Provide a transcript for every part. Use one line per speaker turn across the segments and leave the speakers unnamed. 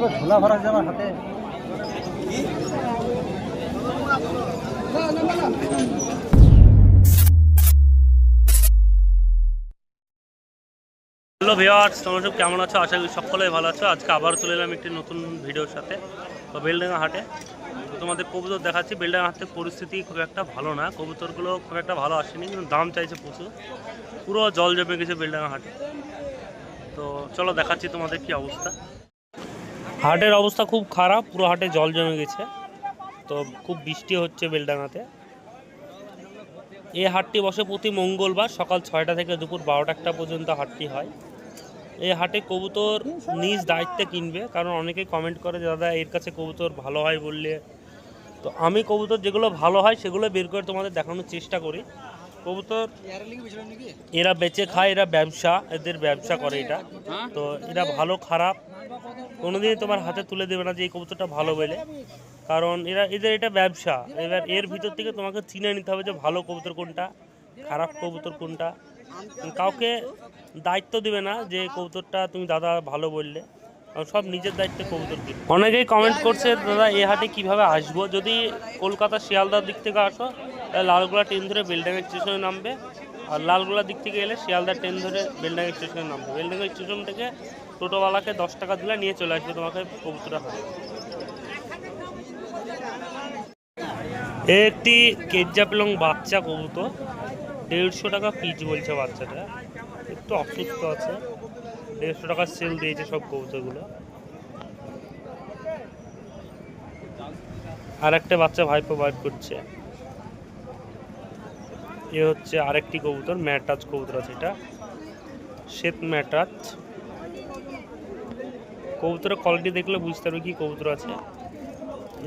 গো, ঝোলা ভরা যাবে হাতে।
হ্যালো ভিওয়ার্স তোমরা সব কেমন আছো? আশা করি সকলেই ভালো আছো। আজকে আবার চলে এলাম একটি নতুন ভিডিওর সাথে তো বেলডাঙ্গা হাটে। তো তোমাদের কবুতর দেখাচ্ছি। বেলডাঙ্গা হাটের পরিস্থিতি খুব একটা ভালো না। কবুতরগুলো খুব একটা ভালো আসেনি কিন্তু দাম চাইছে প্রচুর। পুরো জল জমে গেছে বেলডাঙ্গা হাটে। তো চলো দেখাচ্ছি তোমাদের কি অবস্থা। হাটের অবস্থা খুব খারাপ, পুরো হাটে জল জমে গেছে। তো খুব বৃষ্টি হচ্ছে বেলডাঙাতে এই হাটটি বসে প্রতি মঙ্গলবার সকাল ছয়টা থেকে দুপুর বারোটা একটা পর্যন্ত হাটটি হয়। এই হাটে কবুতর নিজ দায়িত্বে কিনবে, কারণ অনেকেই কমেন্ট করে দাদা, এর কাছে কবুতর ভালো হয় বললে। তো আমি কবুতর যেগুলো ভালো হয় সেগুলো বের করে তোমাদের দেখানোর চেষ্টা করি। কবুতর? এরা বেচে খায়, এরা ব্যবসা, এদের ব্যবসা করে এটা। তো এরা ভালো, খারাপ। কোনোদিনই তোমার হাতে তুলে দেবে না যে এই কবুতরটা ভালো বলে। কারণ এরা, এদের এটা ব্যবসা। এবার এর ভিতর থেকে তোমাকে চিনে নিতে হবে যে ভালো কবুতর কোনটা, খারাপ কবুতর কোনটা। কাউকে দায়িত্ব দিবে না যে কবুতরটা তুমি দাদা ভালো বললে। সব নিজের দায়িত্বে কবুতর কিনে। অনেকেই কমেন্ট করছে, দাদা, এ হাটে কীভাবে আসব? যদি কলকাতা শিয়ালদার দিক থেকে আসো লালগোলা ট্রেন ধরে বেলডাঙ্গা স্টেশনে নামবে। আর লালগোলার দিক থেকে এলে শিয়ালদা ট্রেন ধরে বেলডাঙ্গা স্টেশনে নামবে। বেলডাঙ্গা স্টেশন থেকে টোটোওয়ালাকে দশ টাকা দিলে নিয়ে চলে আসবে তোমাকে কবুতরটা হাতে। এ একটি কেজ্জাপলং বাচ্চা কবুতর, দেড়শো টাকা পিচ বলছে বাচ্চাটা। একটু অসুস্থ আছে, দেড়শো টাকা সেল দিয়েছে সব কবুতরগুলো। আর একটা বাচ্চা ভাইপো বাইর করছে। এ হচ্ছে আরেকটি কবুতর ম্যাটাচ কবুতর আছে এটা। শ্বেত ম্যাটাচ কবুতরের কোয়ালিটি দেখলে বুঝতে পারবে কি কবুতর আছে।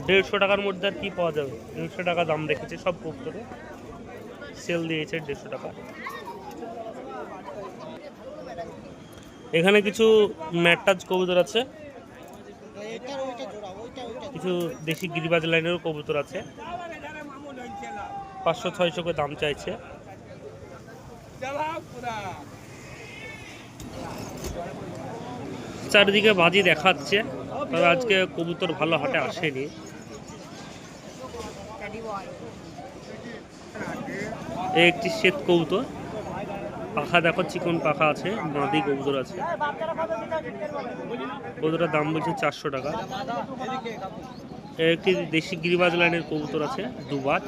দেড়শো টাকার মধ্যে আর কি পাওয়া যাবে? দেড়শো টাকা দাম রেখেছে সব কবুতরে। সেল দিয়েছে দেড়শো টাকা। এখানে কিছু ম্যাটাজ কবুতর আছে। কিছু দেশি গিরিবাজ লাইনেরও কবুতর আছে। পাঁচশো, ছয়শো করে দাম চাইছে। চারিদিকে বাজি দেখাচ্ছে, তবে আজকে কবুতর ভালো হাটে আসেনি। একটি শ্বেত কবুতর। পাখা দেখো, চিকন পাখা আছে, মাদি কবুতর আছে। কবুতরের দাম বলছে চারশো টাকা। একটি দেশি গিরিবাজ লাইনের কবুতর আছে? দুবাজ।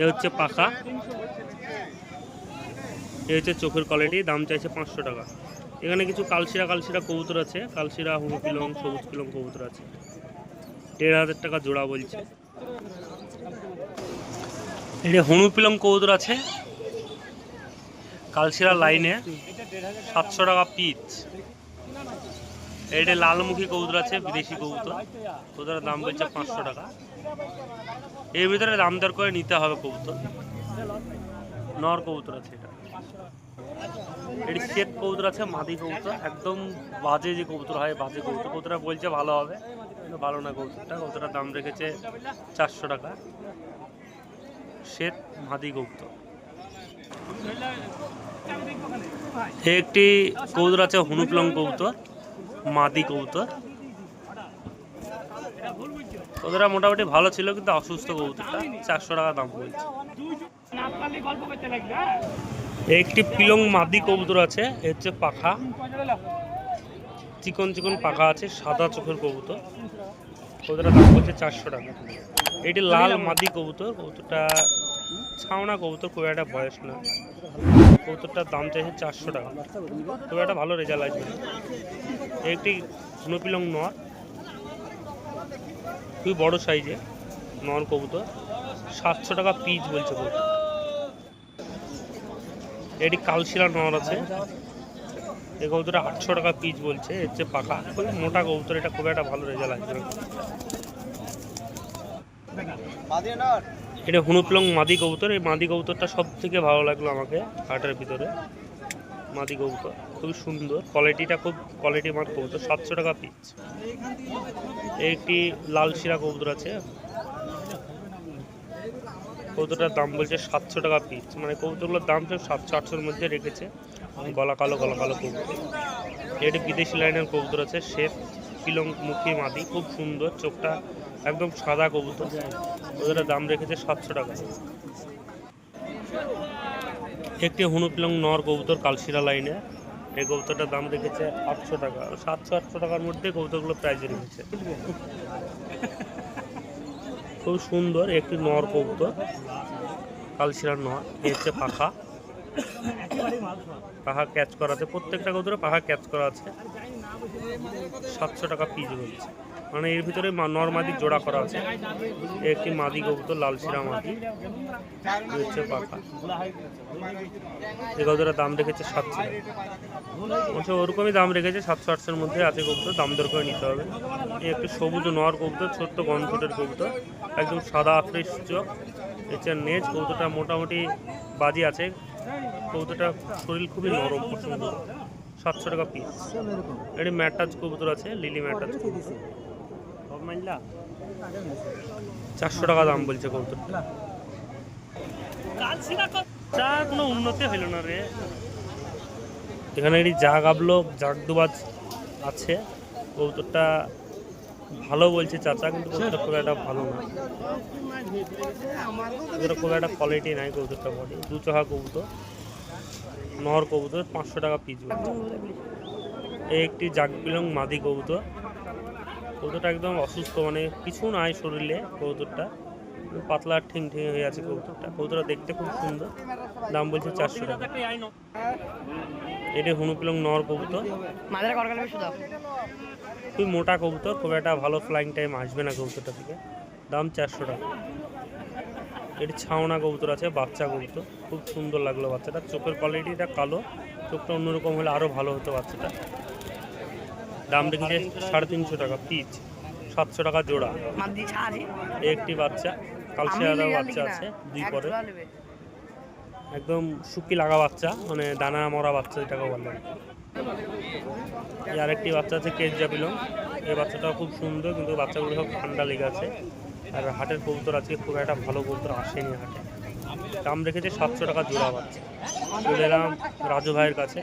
এ হচ্ছে পাখা। এ হচ্ছে চোখের কোয়ালিটি দাম চাইছে পাঁচশো টাকা। এখানে কিছু কালশিরা কালশিরা কবুতর আছে। কালশিরা হুমু পিলং সবুজ পিলং কবুতর আছে। দেড় হাজার টাকা জোড়া বলছে। এটা হনু পিলং কবুতর আছে। কালশিরা লাইনে। সাতশো টাকা পিচ এটা লালমুখী কবুতর আছে, বিদেশি কবুতর। কবুতরের দাম বলছে পাঁচশো টাকা। এর ভিতরে দাম দর করে নিতে হবে কবুতর। নর কবুতর আছে এটা। এটি শ্বেত কবুতর আছে, মাদি কবুতর। একদম বাজে যে কবুতর হয়, বাজে কবুতর। কবুতরটা বলছে ভালো হবে ভালো না কবুতরটা। কবুতরটার দাম রেখেছে চারশো টাকা। শ্বেত মাদি কবুতর। একটি কবুতর আছে, হনুপ্লং কবুতর। মাদি কবুতর। কবুতরটা মোটামুটি ভালো ছিল, কিন্তু অসুস্থ কবুতরটা। চারশো টাকা দাম বলছে। একটি পিলং মাদি কবুতর আছে এ হচ্ছে পাখা। চিকন চিকন পাখা আছে, সাদা চোখের কবুতর। কবুতরের দাম বলছে চারশো টাকা। এটি লাল মাদি কবুতর। কবুতরটা ছাওনা কবুতর, খুব একটা বয়স না। কবুতরটার দাম চাইছে চারশো টাকা। খুব একটা ভালো রেজাল্ট আসবে একটি ঘনপিলং নর। খুবই বড় সাইজে নর কবুতর। সাতশো টাকা পিচ বলছে কবুতর। এটি কালশিলা নর আছে। এই কবুতরটা আটশো টাকা পিচ বলছে। এর চেয়ে পাকা। খুবই মোটা কবুতর। এটা খুব একটা ভালো রেজাল্ট আসবে না। এটা হুনুপ্লং মাদি কবুতর। এই মাদি কবুতরটা সব থেকে ভালো লাগল আমাকে হাটের ভিতরে। মাদি কবুতর। খুবই সুন্দর। কোয়ালিটিটা খুব কোয়ালিটি মার কবুতর, সাতশো টাকা পিচ একটি লাল শিরা কবুতর আছে। কবুতরটার দাম বলছে সাতশো টাকা পিস মানে কবুতরগুলোর দাম সব সাতশো, আটশোর মধ্যে রেখেছে। গলা কালো গলা কালো কবুতর। এটি বিদেশি লাইনের কবুতর আছে, শেফ পিলং মুখী মাদি। খুব সুন্দর, চোখটা একদম সাদা কবুতর। ওদের দাম রেখেছে সাতশো টাকা। একটি হুনু পিলং নর কবুতর কালশিরা লাইনে। এই কবুতরটার দাম রেখেছে আটশো টাকা। সাতশো, আটশো টাকার মধ্যে কবুতরগুলো প্রাইজে রেখেছে। খুব সুন্দর, একটি নর কবুতর, কালশিরার নর হচ্ছে পাখা। পাখা ক্যাচ করা আছে, প্রত্যেকটা কবুতরে পাহাড় ক্যাচ করা আছে। সাতশো টাকা পিস বলছে মানে এর ভিতরে মা- নর মাদি জোড়া করা আছে। একটি মাদি কবুতর, লাল শিরা মাদি। হচ্ছে পাখা। এই দাম রেখেছে সাতশো। অবশ্য ওরকমই দাম রেখেছে, সাতশো আটশোর মধ্যে আছে কবুতর, দাম দর করে নিতে হবে। এই একটি সবুজ নর কবুতর, ছোট্ট গনফুটের কবুতর। একদম সাদা ফ্রেশ চোখ। হচ্ছে নেজ, কবুতরটা মোটামুটি বাজি আছে। কবুতরটা শরীর খুবই নরম পছন্দ সাতশো টাকা পিস এটি ম্যাটাজ কবুতর আছে, লিলি ম্যাটাজ চারশো টাকা দাম বলছে কবুতরটা। কোনো উন্নতি হইল না রে। এখানে একটি জাগ আবলো জাগ দুবাজ আছে। কবুতরটা ভালো বলছে চাচা, কিন্তু কবুতরটা খুব একটা ভালো না। কবুতরটা খুব একটা কোয়ালিটি নাই কবুতরটা বডি দু চহা কবুতর, নহর কবুতর, পাঁচশো টাকা পিস এই একটি জাগ বিলং মাদি কবুতর। কবুতরটা একদম অসুস্থ মানে কিছু নাই শরীরে কবুতরটা। পাতলা ঠিং ঠিং হয়ে আছে কবুতরটা। কবুতরটা দেখতে খুব সুন্দর। দাম বলছে চারশো টাকা। এটি হুনুপিলং নর কবুতর।
মাদারে করকালে বেশি দাও
খুবই মোটা কবুতর খুব একটা ভালো ফ্লাইং টাইম আসবে না কবুতরটা থেকে। দাম চারশো টাকা। এটি ছাওনা কবুতর আছে বাচ্চা কবুতর। খুব সুন্দর লাগল বাচ্চাটা। চোখের কোয়ালিটিটা কালো চোখটা অন্যরকম হলে আরও ভালো হতো বাচ্চাটা। দাম রেখেছে সাড়ে তিনশো টাকা পিচ সাতশো টাকা জোড়া। একটি বাচ্চা কালসে আদা বাচ্চা আছে দুই পরে একদম শুকি লাগা বাচ্চা মানে দানা মরা বাচ্চা যেটাকে বলে। এই আরেকটি বাচ্চা আছে কেজ জাবিলং এই বাচ্চাটাও খুব সুন্দর, কিন্তু বাচ্চাগুলো সব ঠান্ডা লেগে আছে। আর হাটের কবুতর আজকে খুব একটা ভালো কবুতর আসেনি হাটে। দাম রেখেছে সাতশো টাকা জোড়া বাচ্চা। চলে এলাম রাজু ভাইয়ের কাছে।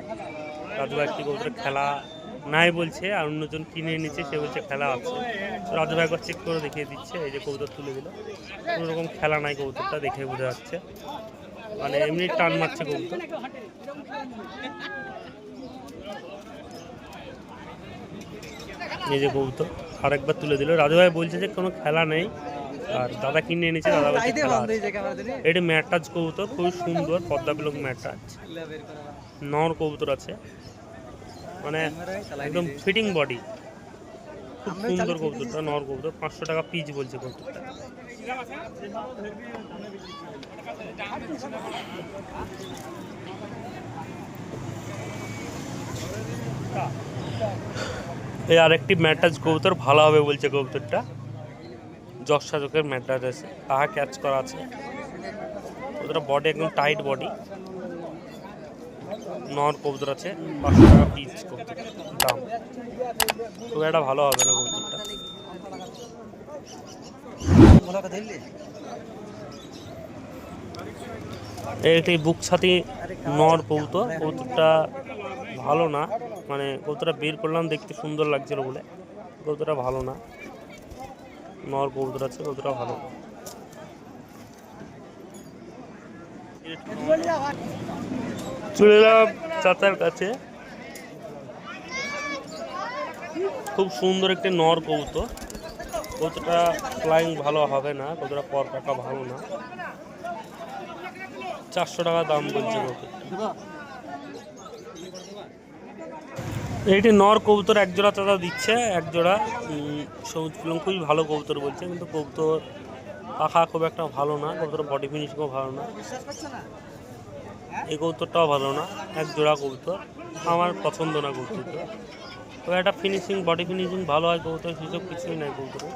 রাজু ভাই একটি কবুতর খেলা নাই বলছে, আর অন্যজন কিনে নিচ্ছে সে বলছে খেলা আছে। রাজু ভাই একবার চেক করে দেখিয়ে দিচ্ছে, এই যে কবুতর তুলে দিল। কোনো রকম খেলা নাই কবুতরটা, দেখে বোঝা যাচ্ছে। মানে এমনি টান মারছে কবুতর এই যে কবুতর আরেকবার তুলে দিল। রাজু ভাই বলছে যে কোনো খেলা নেই। আর দাদা কিনে এনেছে দাদা আছে। এটি ম্যাটাজ কবুতর খুবই সুন্দর পদ্মা বিলক ম্যাটাজ। নর কবুতর আছে। মানে একদম ফিটিং বডি। খুব সুন্দর কবুতরটা নর কবুতর। পাঁচশো টাকা পিচ বলছে কবুতরটা। এই আরেকটি ম্যাটাজ কবুতর ভালো হবে বলছে কবুতরটা। যশ সাজকের ম্যাটাজ আছে, তাহা ক্যাচ করা আছে। কবুতরটা বডি একদম টাইট বডি নর কবুতর আছে, পাঁচশো টাকা পিস কবুতর দাম। খুব একটা ভালো হবে না কবুতরটা। একটি বুক ছাতি নর কবুতর। কবুতরটা ভালো না। মানে কবুতরটা বের করলাম দেখতে সুন্দর লাগছিল বলে। কবুতরটা ভালো না। নর কবুতর আছে কবুতরটা ভালো। চলে এলাম চাচার কাছে। খুব সুন্দর একটি নর কবুতর। কবুতরটা ফ্লাইং ভালো হবে না, কতটা পর কাকা ভালো না। চারশো টাকা দাম বলছে এইটি নর কবুতর এক জোড়া চাঁদা দিচ্ছে, এক জোড়া সবুজ ফুলং খুবই ভালো কবুতর বলছে, কিন্তু কবুতর পাখা খুব একটা ভালো না, কবুতর বডি ফিনিশিংও ভালো না। এই কবুতরটাও ভালো না, এক জোড়া কবুতর, আমার পছন্দ না কবুতরটা। তো একটা ফিনিশিং বডি ফিনিশিং ভালো হয়, কবুতর সেসব কিছুই নাই কবুতরে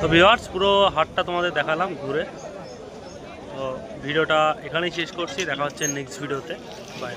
তো ভিওয়ার্স পুরো হাটটা তোমাদের দেখালাম ঘুরে। তো ভিডিওটা এখানেই শেষ করছি, দেখা হচ্ছে নেক্সট ভিডিওতে বাই